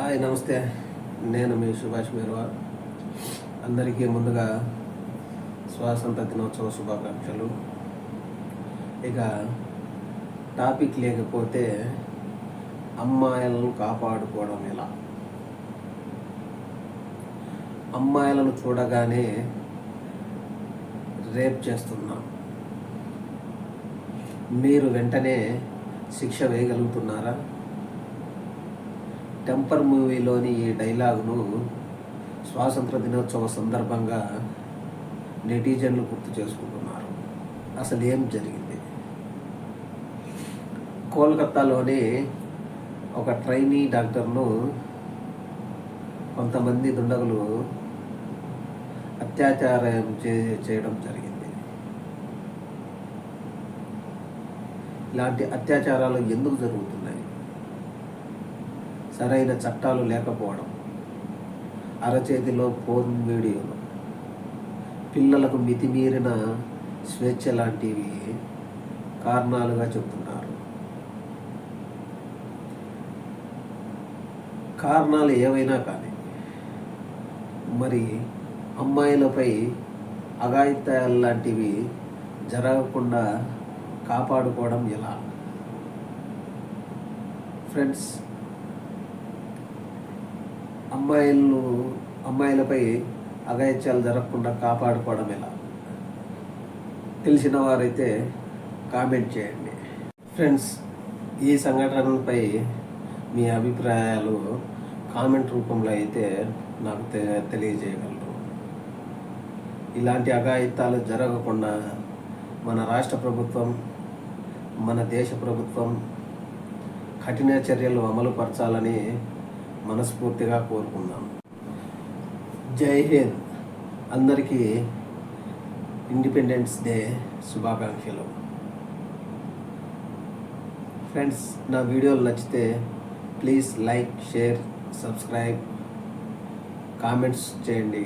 Hi నమస్తే. నేను మీ సుభాష్ మీర్వా అందరికీ ముందుగా స్వాతంత్ర దినోత్సవ శుభాకాంక్షలు. ఇక టాపిక్ లేకపోతే అమ్మాయిలను కాపాడుకోవడం ఎలా? అమ్మాయిలను చూడగానే రేప్ చేస్తున్నాం. మీరు వెంటనే శిక్ష వేయగలుగుతున్నారా? టెంపర్ మూవీలోని ఈ డైలాగును స్వాతంత్ర దినోత్సవ సందర్భంగా నెటిజన్లు గుర్తు చేసుకుంటున్నారు. అసలు ఏం జరిగింది? కోల్కత్తాలోని ఒక ట్రైనీ డాక్టర్ను కొంతమంది దుండగులు అత్యాచారం చే చేయడం జరిగింది. ఇలాంటి అత్యాచారాలు ఎందుకు జరుగుతున్నాయి? సరైన చట్టాలు లేకపోవడం అరచేతిలో ఫోన్ వీడియోలు పిల్లలకు మితిమీరిన స్వేచ్ఛ లాంటివి కారణాలుగా చెప్తున్నారు. కారణాలు ఏవైనా కానీ మరి అమ్మాయిలపై అఘాయిత్యాలు లాంటివి జరగకుండా కాపాడుకోవడం ఎలా? ఫ్రెండ్స్ అమ్మాయిలను అమ్మాయిలపై అఘాయిత్యాలు జరగకుండా కాపాడుకోవడం ఎలా? తెలిసిన వారైతే కామెంట్ చేయండి. ఫ్రెండ్స్ ఈ సంఘటనపై మీ అభిప్రాయాలు కామెంట్ రూపంలో అయితే నాకు తె- తెలియజేయగలరు. ఇలాంటి అఘాయిత్యాలు జరగకుండా మన రాష్ట్ర ప్రభుత్వం మన దేశ ప్రభుత్వం కఠిన చర్యలు అమలుపరచాలని మనస్ఫూర్తిగా కోరుకున్నాను జై హింద్. అందరికీ ఇండిపెండెన్స్ డే శుభాకాంక్షలు. ఫ్రెండ్స్ నా వీడియోలు నచ్చితే please like share subscribe comments చేయండి.